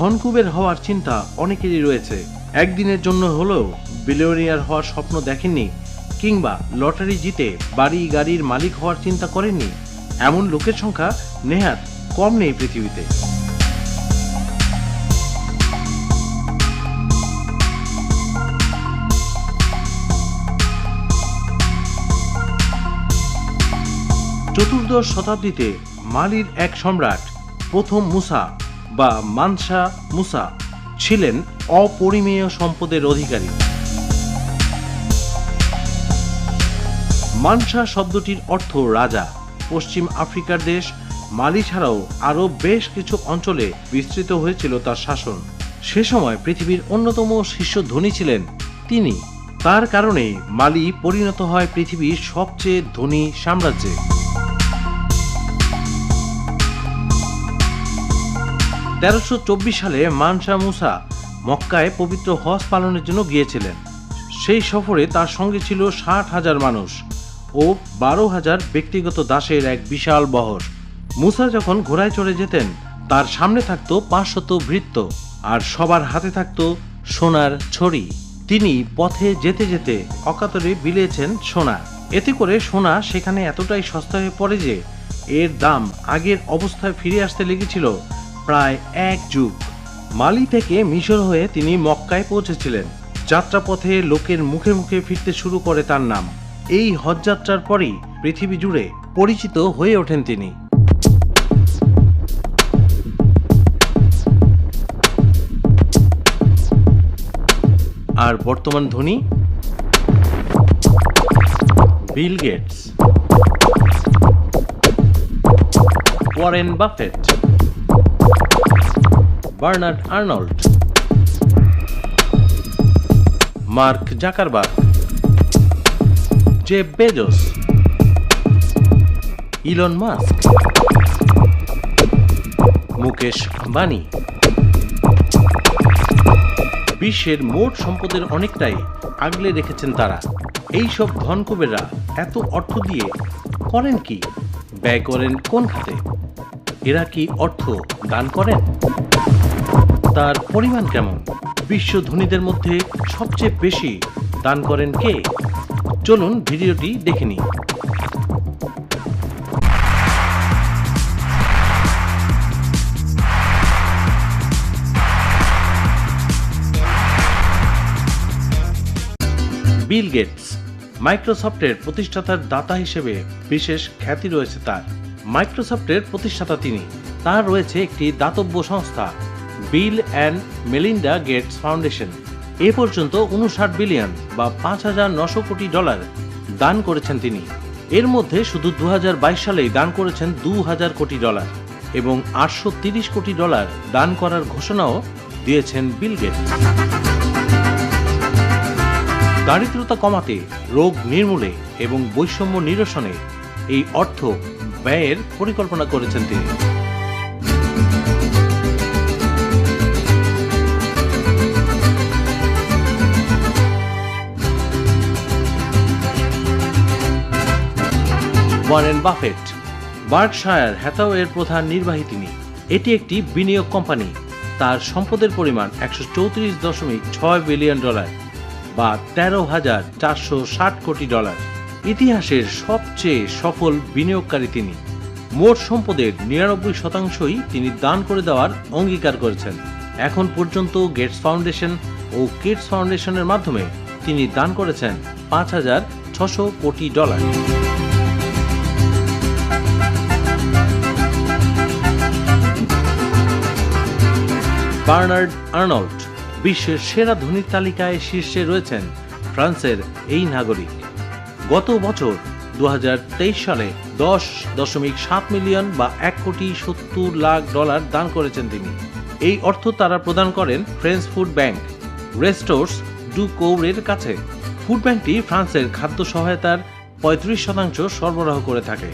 ধনকুবের হওয়ার চিন্তা অনেকেরই রয়েছে। একদিনের জন্য হলেও বিলিয়নিয়ার হওয়ার স্বপ্ন দেখেননি কিংবা লটারি জিতে বাড়ি গাড়ির মালিক হওয়ার চিন্তা করেননি। এমন লোকের সংখ্যা নেহাত কম নেই পৃথিবীতে। চতুর্দশ শতাব্দীতে মালির এক সম্রাট, প্রথম মুসা বা মানসা মুসা ছিলেন অপরিমেয় সম্পদের অধিকারী। মানসা শব্দটির অর্থ রাজা। পশ্চিম আফ্রিকার দেশ, মালি ছাড়াও আরও বেশ কিছু অঞ্চলে বিস্তৃত হয়েছিল তার শাসন। সে সময় পৃথিবীর অন্যতম শীর্ষ ধনী ছিলেন তিনি। তার কারণে মালি পরিণত হয় পৃথিবীর সবচেয়ে ধনী সাম্রাজ্যে। তেরোশো সালে মানসা মুসা মক্কায় পবিত্র হজ পালনের জন্য গিয়েছিলেন। সেই সফরে তার সঙ্গে ছিল ষাট হাজার মানুষ ও বারো হাজার ব্যক্তিগত দাসের এক বিশাল বহর। মুসা যখন ঘোড়ায় চড়ে যেতেন, তার সামনে থাকতো পাঁচশত ভৃত্য আর সবার হাতে থাকতো সোনার ছড়ি। তিনি পথে যেতে যেতে অকাতরে বিলিয়েছেন সোনা। এতে করে সোনা সেখানে এতটাই সস্তা হয়ে পড়ে যে, এর দাম আগের অবস্থায় ফিরে আসতে লেগেছিল প্রায় এক যুগ। মালি থেকে মিশর হয়ে তিনি মক্কায় পৌঁছেছিলেন। যাত্রাপথে লোকের মুখে মুখে ফিরতে শুরু করে তার নাম। এই হজযাত্রার পরেই পৃথিবী জুড়ে পরিচিত হয়ে ওঠেন তিনি। আর বর্তমান ধনী? Bill Gates. Warren Buffett. Bernard Arnault. Mark Zuckerberg. Jeff Bezos. Elon Musk. Mukesh Ambani. বিশ্বের মোট সম্পদের অনেকটাই আগলে রেখেছেন তারা। এই সব ধনকুবেররা এত অর্থ দিয়ে করেন কি? ব্যয় করেন কোন খাতে? এরা কি অর্থ দান করেন? তার পরিমাণ কেমন? বিশ্ব ধনীদের মধ্যে সবচেয়ে বেশি দান করেন কে? চলুন ভিডিওটি দেখে নিই। বিল গেটস, মাইক্রোসফটের প্রতিষ্ঠাতার দাতা হিসেবে বিশেষ খ্যাতি রয়েছে তার। মাইক্রোসফটের প্রতিষ্ঠাতা তিনি। তার রয়েছে একটি দাতব্য সংস্থা, Bill and Melinda Gates foundation. এ পর্যন্ত উনষাট বিলিয়ন বা পাঁচ হাজার নশো কোটি ডলার দান করেছেন তিনি। এর মধ্যে শুধু দু সালেই দান করেছেন দু হাজার কোটি ডলার এবং আটশো তিরিশ কোটি ডলার দান করার ঘোষণাও দিয়েছেন বিল গেটস। দারিদ্রতা কমাতে, রোগ নির্মূলে এবং বৈষম্য নিরসনে এই অর্থ ব্যয়ের পরিকল্পনা করেছেন তিনি। ওয়ারেন বাফেট, বার্কশায়ার হ্যাথাওয়ের প্রধান নির্বাহী তিনি। এটি একটি বিনিয়োগ কোম্পানি। তার সম্পদের পরিমাণ একশো চৌত্রিশ দশমিক ছয় বিলিয়ন ডলার বা তেরো হাজার চারশো ষাট কোটি ডলার। ইতিহাসের সবচেয়ে সফল বিনিয়োগকারী তিনি। মোট সম্পদের নিরানব্বই শতাংশই তিনি দান করে দেওয়ার অঙ্গীকার করেছেন। এখন পর্যন্ত গেটস ফাউন্ডেশন ও কিডস ফাউন্ডেশনের মাধ্যমে তিনি দান করেছেন পাঁচ হাজার ছশো কোটি ডলার। বার্নার্ড আর্নল্ড বিশ্বের সেরা ধনীর তালিকায় শীর্ষে রয়েছেন ফ্রান্সের এই নাগরিক। গত বছর দু হাজার তেইশ সালে দশ দশমিক সাত মিলিয়ন বা এক কোটি সত্তর লাখ ডলার দান করেছেন তিনি। এই অর্থ তারা প্রদান করেন French food bank, Restos, du কৌরের কাছে। ফুড ব্যাংকটি ফ্রান্সের খাদ্য সহায়তার পঁয়ত্রিশ শতাংশ সরবরাহ করে থাকে।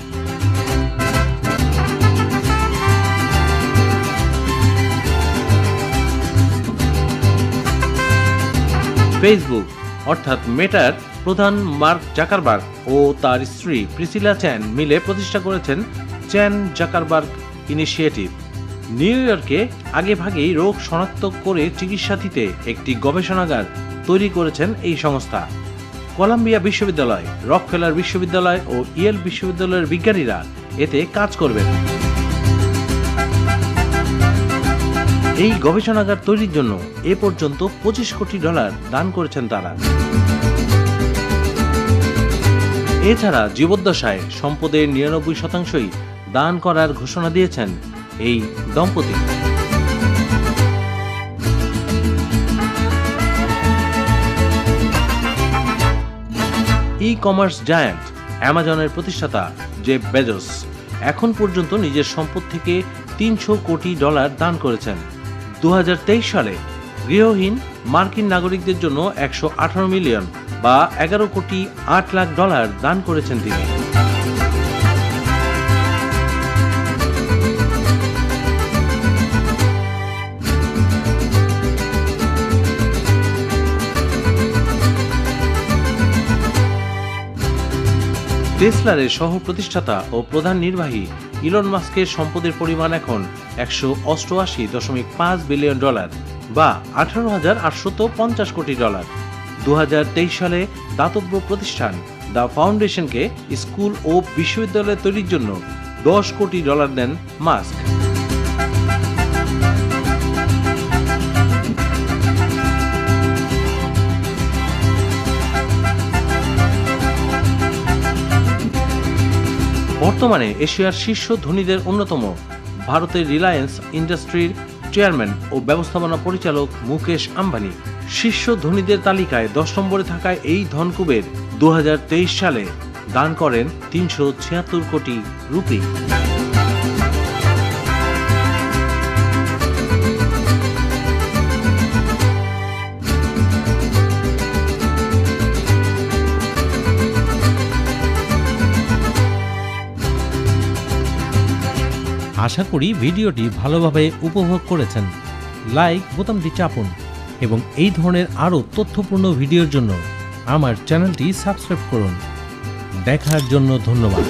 ফেসবুক, অর্থাৎ মেটার প্রধান মার্ক জাকারবার্গ ও তার স্ত্রী প্রিসিলা চ্যান মিলে প্রতিষ্ঠা করেছেন চ্যান জাকারবার্গ ইনিশিয়েটিভ। নিউ ইয়র্কে আগে ভাগেই রোগ শনাক্ত করে চিকিৎসা দিতে একটি গবেষণাগার তৈরি করেছেন এই সংস্থা। কলাম্বিয়া বিশ্ববিদ্যালয়, রকফেলার বিশ্ববিদ্যালয় ও ইয়েল বিশ্ববিদ্যালয়ের বিজ্ঞানীরা এতে কাজ করবেন। এই গবেষণাগার তৈরির জন্য এ পর্যন্ত পঁচিশ কোটি ডলার দান করেছেন তারা। এছাড়া জীবদ্দশায় সম্পদের নিরানব্বই শতাংশই দান করার ঘোষণা দিয়েছেন এই দম্পতি। ই কমার্স জায়ান্ট অ্যামাজনের প্রতিষ্ঠাতা জেফ বেজোস এখন পর্যন্ত নিজের সম্পদ থেকে তিনশো কোটি ডলার দান করেছেন। দু হাজার তেইশ সালে গৃহহীন মার্কিন নাগরিকদের জন্য একশো আঠারো মিলিয়ন বা এগারো কোটি আট লাখ ডলার দান করেছেন তিনি। টেসলারের সহ প্রতিষ্ঠাতা ও প্রধান নির্বাহী ইলন মাস্কের সম্পদের পরিমাণ এখন একশো অষ্টআশি দশমিক পাঁচ বিলিয়ন ডলার বা আঠারো হাজার আটশত পঞ্চাশ কোটি ডলার। দু সালে দাতব্য প্রতিষ্ঠান দ্য ফাউন্ডেশনকে স্কুল ও বিশ্ববিদ্যালয় তৈরির জন্য দশ কোটি ডলার দেন মাস্ক। বর্তমানে এশিয়ার শীর্ষ ধনীদের অন্যতম ভারতের রিলায়েন্স ইন্ডাস্ট্রির চেয়ারম্যান ও ব্যবস্থাপনা পরিচালক মুকেশ আম্বানি। শীর্ষ ধনীদের তালিকায় দশ নম্বরে থাকায় এই ধনকুবের দু হাজার তেইশ সালে দান করেন তিনশো ছিয়াত্তর কোটি রুপি। আশা করি ভিডিওটি ভালোভাবে উপভোগ করেছেন। লাইক বোতামটি চাপুন এবং এই ধরনের আরও তথ্যপূর্ণ ভিডিওর জন্য আমার চ্যানেলটি সাবস্ক্রাইব করুন। দেখার জন্য ধন্যবাদ।